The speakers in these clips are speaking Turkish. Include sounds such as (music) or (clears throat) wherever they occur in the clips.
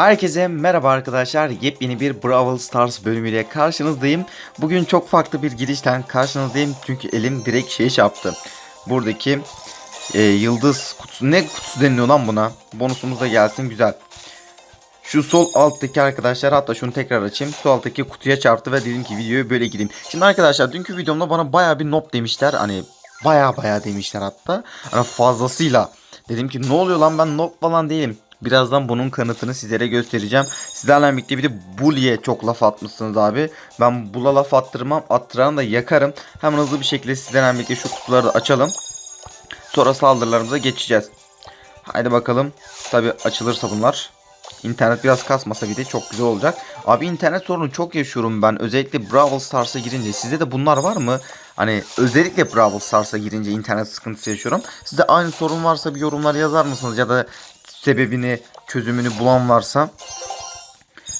Herkese merhaba arkadaşlar. Yepyeni bir Brawl Stars bölümüyle karşınızdayım. Bugün çok farklı bir girişten karşınızdayım. Çünkü elim direkt şey çarptı. Buradaki e, yıldız kutusu. Ne kutusu deniliyor lan buna? Bonusumuz da gelsin güzel. Şu sol alttaki arkadaşlar hatta şunu tekrar açayım. Sol alttaki kutuya çarptı ve dedim ki videoyu böyle gireyim. Şimdi arkadaşlar dünkü videomda bana baya bir nob demişler. Hani baya baya demişler hatta. Hani fazlasıyla. Dedim ki ne oluyor lan ben nob falan değilim. Birazdan bunun kanıtını sizlere göstereceğim. Sizlerle birlikte bir de Bully'e çok laf atmışsınız abi. Ben Bull'a laf attırmam. Attıranı da yakarım. Hemen hızlı bir şekilde sizlerle birlikte şu kutuları da açalım. Sonra saldırılarımıza geçeceğiz. Haydi bakalım. Tabi açılırsa bunlar. İnternet biraz kasmasa bir de çok güzel olacak. Abi internet sorunu çok yaşıyorum ben. Özellikle Brawl Stars'a girince. Sizde de bunlar var mı? Hani özellikle Brawl Stars'a girince internet sıkıntısı yaşıyorum. Sizde aynı sorun varsa bir yorumlar yazar mısınız? Ya da sebebini, çözümünü bulan varsa.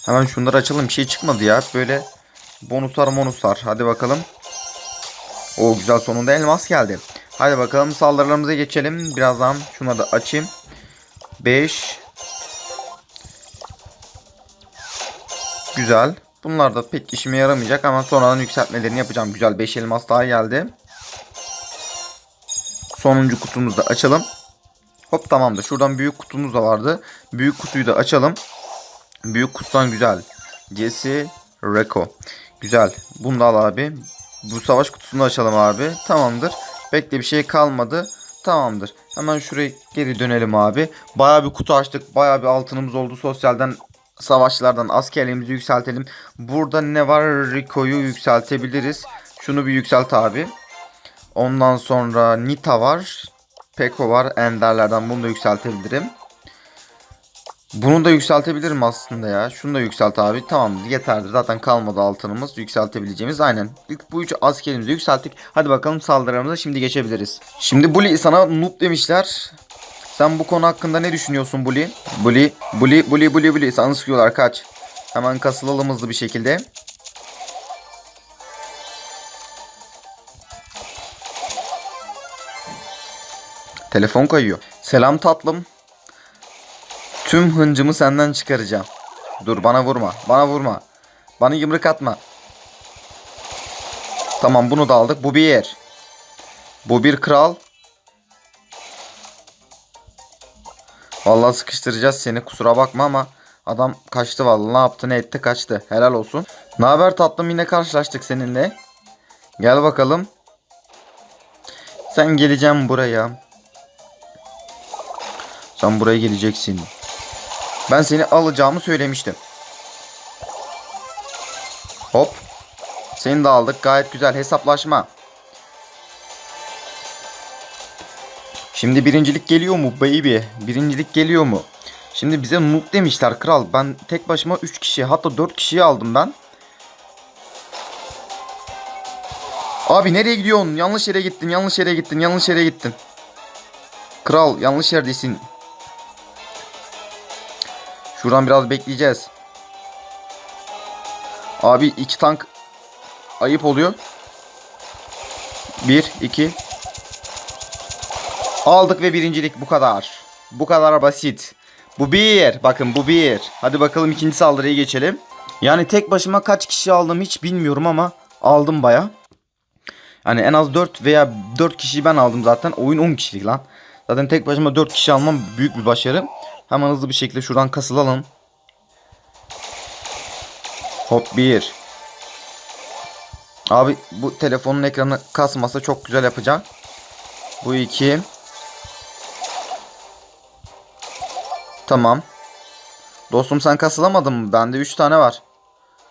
Hemen şunları açalım. Bir şey çıkmadı ya. Böyle bonuslar monuslar. Hadi bakalım. O güzel sonunda elmas geldi. Hadi bakalım saldırılarımıza geçelim. Birazdan şunları da açayım. 5 Güzel. Bunlar da pek işime yaramayacak ama sonradan yükseltmelerini yapacağım. Güzel 5 elmas daha geldi. Sonuncu kutumuzu da açalım. Hop tamamdır. Şuradan büyük kutumuz da vardı. Büyük kutuyu da açalım. Büyük kutudan güzel. Jesse Reko. Güzel. Bunu da al abi. Bu savaş kutusunu açalım abi. Tamamdır. Bekle bir şey kalmadı. Tamamdır. Hemen şuraya geri dönelim abi. Baya bir kutu açtık. Baya bir altınımız oldu. Sosyalden savaşçılardan askerliğimizi yükseltelim. Burada ne var? Rico'yu yükseltebiliriz. Şunu bir yükselt abi. Ondan sonra Nita var. Peko var. Enderlerden bunu da yükseltebilirim. Bunu da yükseltebilirim aslında ya. Şunu da yükselt abi. Tamam yeterli. Zaten kalmadı altınımız. Yükseltebileceğimiz. Aynen. Bu üç askerimizi yükselttik. Hadi bakalım saldırılarımıza şimdi geçebiliriz. Şimdi Bully sana noob demişler. Sen bu konu hakkında ne düşünüyorsun Bully? Bully, Bully, Bully, Bully, Bully. Sana sıkıyorlar kaç. Hemen kasılalım hızlı bir şekilde. Telefon kayıyor. Selam tatlım. Tüm hıncımı senden çıkaracağım. Dur bana vurma. Bana vurma. Bana yumruk atma. Tamam bunu da aldık. Bu bir yer. Bu bir kral. Vallahi sıkıştıracağız seni. Kusura bakma ama adam kaçtı vallahi. Ne yaptı ne etti kaçtı. Helal olsun. Ne haber tatlım yine karşılaştık seninle. Gel bakalım. Sen geleceğim buraya. Sen buraya geleceksin. Ben seni alacağımı söylemiştim. Hop. Seni de aldık. Gayet güzel hesaplaşma. Şimdi birincilik geliyor mu baby? Birincilik geliyor mu? Şimdi bize noob demişler kral. Ben tek başıma 3 kişi hatta 4 kişiyi aldım ben. Abi nereye gidiyorsun? Yanlış yere gittin, yanlış yere gittin, yanlış yere gittin. Kral yanlış yerdesin. Şuradan biraz bekleyeceğiz. Abi iki tank ayıp oluyor. Bir, iki. Aldık ve birincilik bu kadar. Bu kadar basit. Bu bir. Bakın bu bir. Hadi bakalım ikinci saldırıya geçelim. Yani tek başıma kaç kişi aldım hiç bilmiyorum ama aldım baya. Yani en az 4 veya 4 kişiyi ben aldım zaten. Oyun 10 kişilik lan. Zaten tek başıma 4 kişi almam büyük bir başarı. Hemen hızlı bir şekilde şuradan kasılalım. Hop 1. Abi bu telefonun ekranı kasmasa çok güzel yapacak. Bu 2. Tamam. Dostum sen kasılamadın mı? Bende 3 tane var.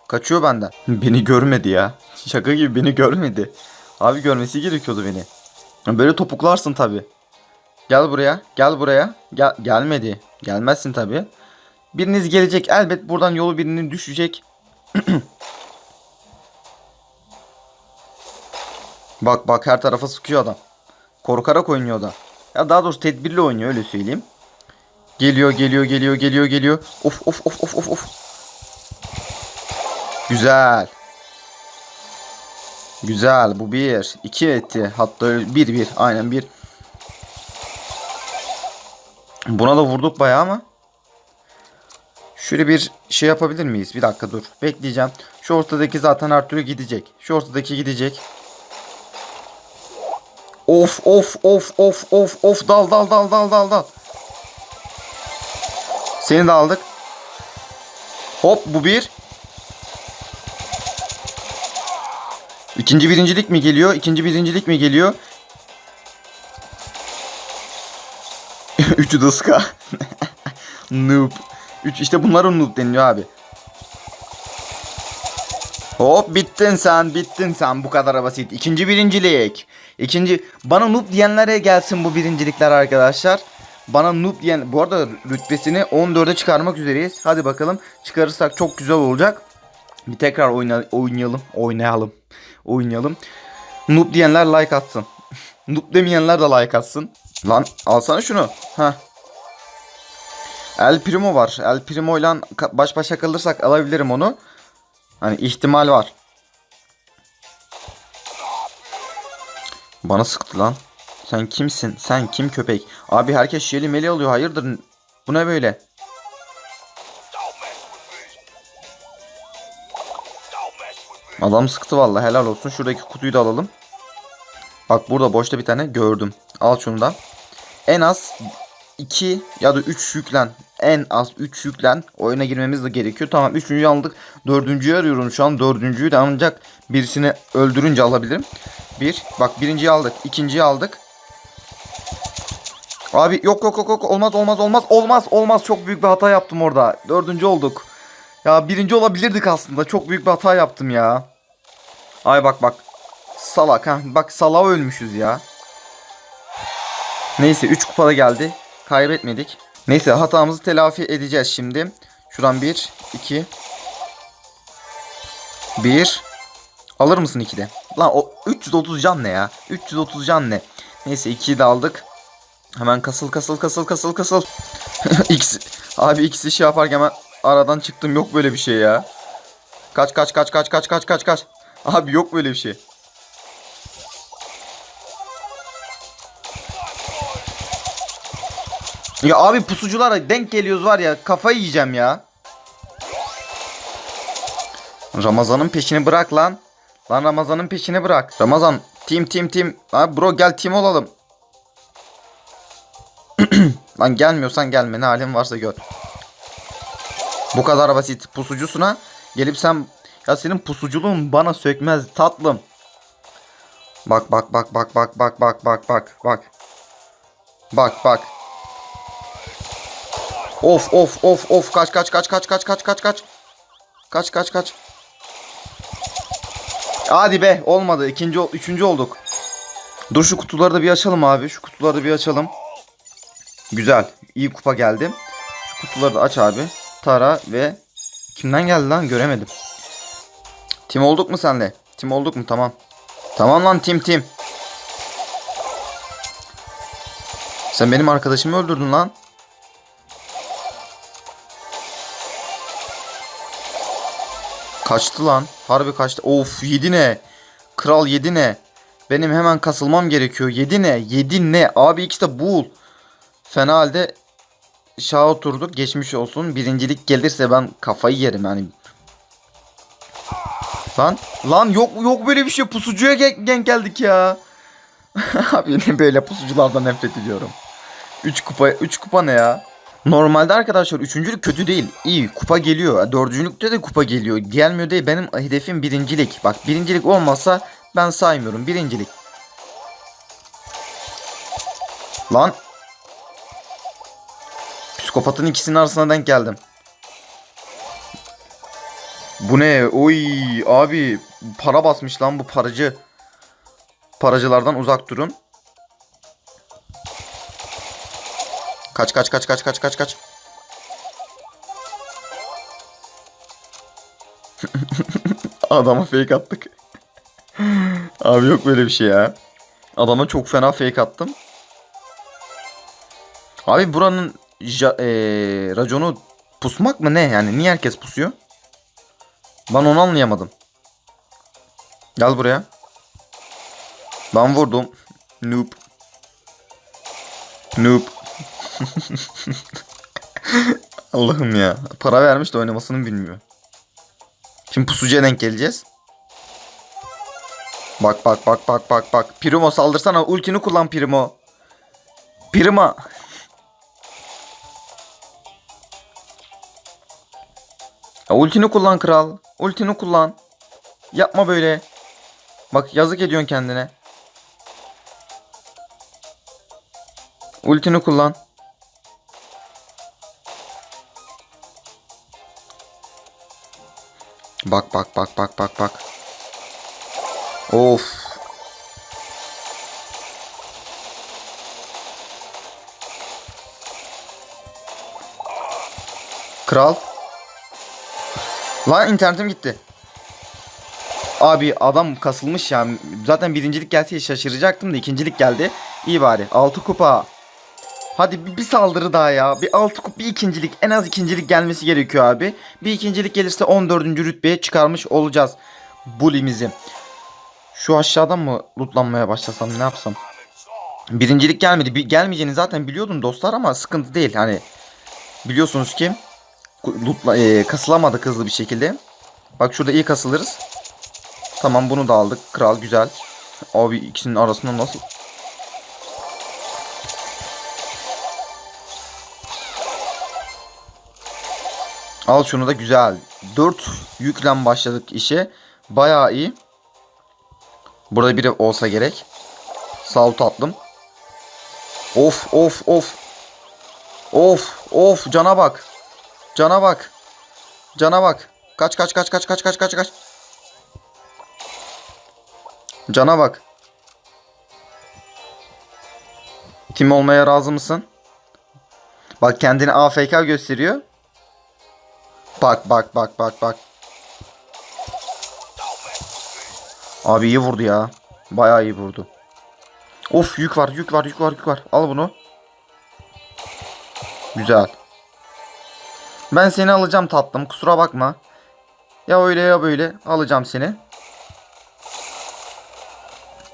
Kaçıyor benden. (laughs) Beni görmedi ya. Şaka gibi beni görmedi. Abi görmesi gerekiyordu beni. Böyle topuklarsın tabi. Gel buraya. Gel buraya. Gel gelmedi. Gelmezsin tabi. Biriniz gelecek. Elbet buradan yolu birinin düşecek. (clears throat) bak bak her tarafa sıkıyor adam. Korkarak oynuyor da. Ya daha doğrusu tedbirli oynuyor öyle söyleyeyim. Geliyor geliyor geliyor geliyor geliyor. Of of of of of of. Güzel. Güzel bu bir. iki etti. Hatta bir bir. Aynen bir. Buna da vurduk bayağı ama. Şöyle bir şey yapabilir miyiz? Bir dakika dur. Bekleyeceğim. Şu ortadaki zaten her türlü gidecek. Şu ortadaki gidecek. Of of of of of of dal dal dal dal dal dal. Seni de aldık. Hop bu bir. İkinci birincilik mi geliyor? İkinci birincilik mi geliyor? Üçü dıska. (laughs) noob. Üç işte bunlara noob deniliyor abi. Hop bittin sen bittin sen bu kadar basit. İkinci birincilik. İkinci bana noob diyenlere gelsin bu birincilikler arkadaşlar. Bana noob diyen bu arada rütbesini 14'e çıkarmak üzereyiz. Hadi bakalım çıkarırsak çok güzel olacak. Bir tekrar oyna, oynayalım. Oynayalım. Oynayalım. Noob diyenler like atsın. (laughs) Noob demeyenler de like atsın. Lan alsana şunu. Ha. El Primo var. El Primo ile baş başa kalırsak alabilirim onu. Hani ihtimal var. Bana sıktı lan. Sen kimsin? Sen kim köpek? Abi herkes şeli meli alıyor. Hayırdır? Bu ne böyle? Adam sıktı vallahi helal olsun. Şuradaki kutuyu da alalım. Bak burada boşta bir tane gördüm. Al şunu da. En az 2 ya da 3 yüklen. En az 3 yüklen. Oyuna girmemiz de gerekiyor. Tamam 3.'yü aldık. 4.'yü arıyorum şu an. 4.'yü de ancak birisini öldürünce alabilirim. Bir. Bak birinciyi aldık. ikinciyi aldık. Abi yok yok yok yok olmaz olmaz olmaz olmaz olmaz çok büyük bir hata yaptım orada. Dördüncü olduk. Ya birinci olabilirdik aslında. Çok büyük bir hata yaptım ya. Ay bak bak. Salak ha. Bak salağa ölmüşüz ya. Neyse 3 kupada geldi. Kaybetmedik. Neyse hatamızı telafi edeceğiz şimdi. Şuradan 1, 2, 1. Alır mısın 2'de? Lan o 330 can ne ya? 330 can ne? Neyse 2'yi de aldık. Hemen kasıl kasıl kasıl kasıl kasıl. (laughs) X abi ikisi şey yaparken hemen aradan çıktım yok böyle bir şey ya. Kaç kaç kaç kaç kaç kaç kaç kaç. Abi yok böyle bir şey. Ya abi pusuculara denk geliyoruz var ya kafayı yiyeceğim ya. Ramazan'ın peşini bırak lan. Lan Ramazan'ın peşini bırak. Ramazan team team team. Abi bro gel team olalım. (clears throat) lan gelmiyorsan gelme ne halin varsa gör. Bu kadar basit. Pusucusuna gelip sen ya senin pusuculuğun bana sökmez tatlım. Bak bak bak bak bak bak bak bak bak bak. Bak bak. Of of of of kaç kaç kaç kaç kaç kaç kaç kaç. Kaç kaç kaç. Hadi be olmadı. İkinci üçüncü olduk. Dur şu kutuları da bir açalım abi. Şu kutuları da bir açalım. Güzel. İyi kupa geldi. Şu kutuları da aç abi. Tara ve kimden geldi lan göremedim. Tim olduk mu senle? Tim olduk mu? Tamam. Tamam lan tim tim. Sen benim arkadaşımı öldürdün lan. Kaçtı lan. Harbi kaçtı. Of yedi ne? Kral yedi ne? Benim hemen kasılmam gerekiyor. Yedi ne? Yedi ne? Abi ikisi de bul. Fena halde şaha oturduk. Geçmiş olsun. Birincilik gelirse ben kafayı yerim yani. Lan lan yok yok böyle bir şey. Pusucuya denk geldik ya. (laughs) Abi ne böyle pusuculardan nefret ediyorum. 3 kupa 3 kupa ne ya? Normalde arkadaşlar üçüncülük kötü değil. İyi kupa geliyor. Dördüncülükte de kupa geliyor. Gelmiyor değil. Benim hedefim birincilik. Bak birincilik olmazsa ben saymıyorum. Birincilik. Lan. Psikopatın ikisinin arasına denk geldim. Bu ne? Oy abi para basmış lan bu paracı. Paracılardan uzak durun. Kaç kaç kaç kaç kaç kaç kaç. (laughs) Adama fake attık. Abi yok böyle bir şey ya. Adama çok fena fake attım. Abi buranın ja- eee, raconu pusmak mı ne? Yani niye herkes pusuyor? Ben onu anlayamadım. Gel buraya. Ben vurdum. Noob. Noob. (laughs) Allah'ım ya. Para vermiş de oynamasını bilmiyor. Şimdi pusucuya denk geleceğiz. Bak bak bak bak bak bak. Primo saldırsana. Ultini kullan Primo. Primo. Ya ultini kullan kral. Ultini kullan. Yapma böyle. Bak yazık ediyorsun kendine. Ultini kullan. Bak bak bak bak bak bak. Of. Kral. Lan internetim gitti. Abi adam kasılmış ya. Zaten birincilik gelse şaşıracaktım da ikincilik geldi. İyi bari. 6 kupa. Hadi bir, bir saldırı daha ya. Bir 6 kupa bir ikincilik. En az ikincilik gelmesi gerekiyor abi. Bir ikincilik gelirse 14. rütbeye çıkarmış olacağız. Bulimizi. Şu aşağıdan mı lootlanmaya başlasam ne yapsam? Birincilik gelmedi. Bir, gelmeyeceğini zaten biliyordum dostlar ama sıkıntı değil. Hani biliyorsunuz ki lootla, e, kasılamadık hızlı bir şekilde. Bak şurada iyi kasılırız. Tamam bunu da aldık. Kral güzel. Abi ikisinin arasında nasıl? Al şunu da güzel. 4 yüklen başladık işe. Bayağı iyi. Burada biri olsa gerek. Sağ tatlım. Of of of. Of of cana bak. Cana bak. Cana bak. Kaç kaç kaç kaç kaç kaç kaç kaç. Cana bak. Tim olmaya razı mısın? Bak kendini AFK gösteriyor. Bak bak bak bak bak. Abi iyi vurdu ya. Bayağı iyi vurdu. Of yük var yük var yük var yük var. Al bunu. Güzel. Ben seni alacağım tatlım kusura bakma. Ya öyle ya böyle alacağım seni.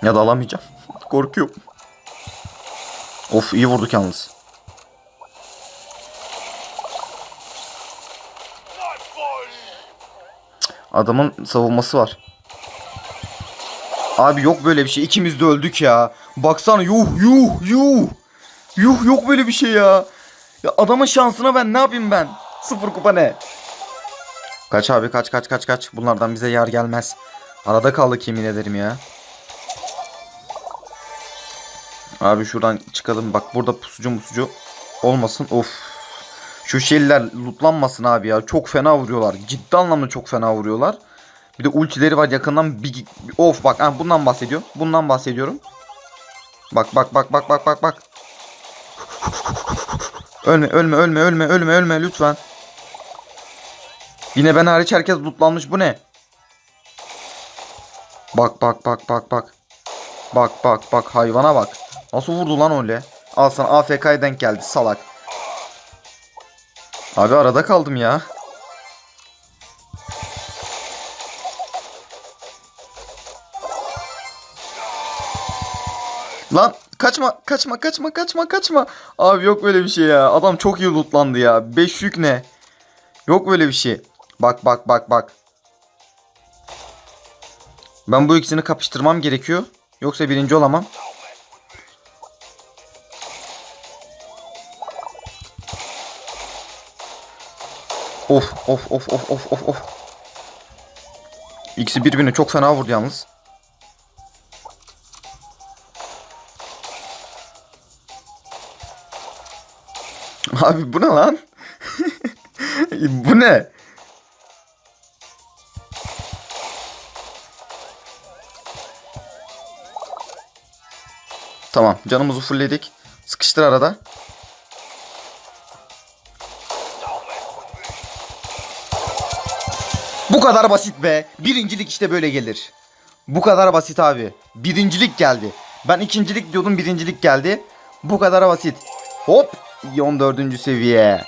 Ya da alamayacağım. (laughs) Korkuyorum. Of iyi vurduk yalnız. Adamın savunması var. Abi yok böyle bir şey. İkimiz de öldük ya. Baksana yuh yuh yuh. Yuh yok böyle bir şey ya. Ya adamın şansına ben ne yapayım ben? Sıfır kupa ne? Kaç abi kaç kaç kaç kaç. Bunlardan bize yer gelmez. Arada kaldık yemin ederim ya. Abi şuradan çıkalım. Bak burada pusucu musucu olmasın. Of. Şu şeyler lootlanmasın abi ya. Çok fena vuruyorlar. Ciddi anlamda çok fena vuruyorlar. Bir de ultileri var yakından bir, bir- of bak ha, bundan bahsediyorum. Bundan bahsediyorum. Bak bak bak bak bak bak bak. Ölme ölme ölme ölme ölme ölme lütfen. Yine ben hariç herkes lootlanmış bu ne? Bak bak bak bak bak. Bak bak bak hayvana bak. Nasıl vurdu lan öyle? Al sana AFK'ya denk geldi salak. Abi arada kaldım ya. Lan kaçma kaçma kaçma kaçma kaçma. Abi yok böyle bir şey ya. Adam çok iyi lootlandı ya. 5 yük ne? Yok böyle bir şey. Bak bak bak bak. Ben bu ikisini kapıştırmam gerekiyor. Yoksa birinci olamam. Of of of of of of of. İkisi birbirine çok fena vurdu yalnız. (laughs) Abi bu ne lan? (laughs) bu ne? Tamam canımızı fullledik. Sıkıştır arada. Bu kadar basit be. Birincilik işte böyle gelir. Bu kadar basit abi. Birincilik geldi. Ben ikincilik diyordum birincilik geldi. Bu kadar basit. Hop 14. seviye.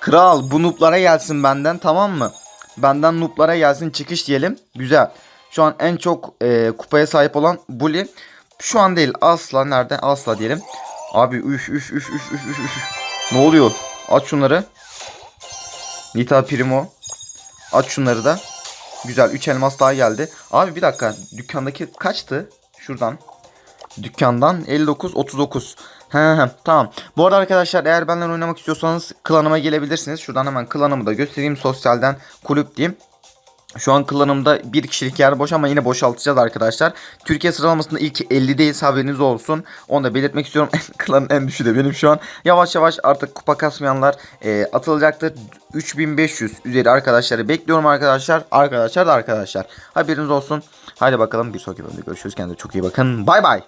Kral bu nooblara gelsin benden tamam mı? Benden nooblara gelsin çıkış diyelim. Güzel. Şu an en çok e, kupaya sahip olan Bully. Şu an değil asla nerede asla diyelim. Abi üf üf üf üf üf üf. Ne oluyor? Aç şunları. Nita Primo. Aç şunları da. Güzel 3 elmas daha geldi. Abi bir dakika dükkandaki kaçtı? Şuradan. Dükkandan 59 39. He he tamam. Bu arada arkadaşlar eğer benden oynamak istiyorsanız klanıma gelebilirsiniz. Şuradan hemen klanımı da göstereyim. Sosyalden kulüp diyeyim. Şu an klanımda bir kişilik yer boş ama yine boşaltacağız arkadaşlar. Türkiye sıralamasında ilk 50'deyiz haberiniz olsun. Onu da belirtmek istiyorum. (laughs) Klanın en düşüğü de benim şu an. Yavaş yavaş artık kupa kasmayanlar e, atılacaktır. 3500 üzeri arkadaşları bekliyorum arkadaşlar. Arkadaşlar da arkadaşlar. Haberiniz olsun. Haydi bakalım bir sonraki bölümde görüşürüz. Kendinize çok iyi bakın. Bay bay.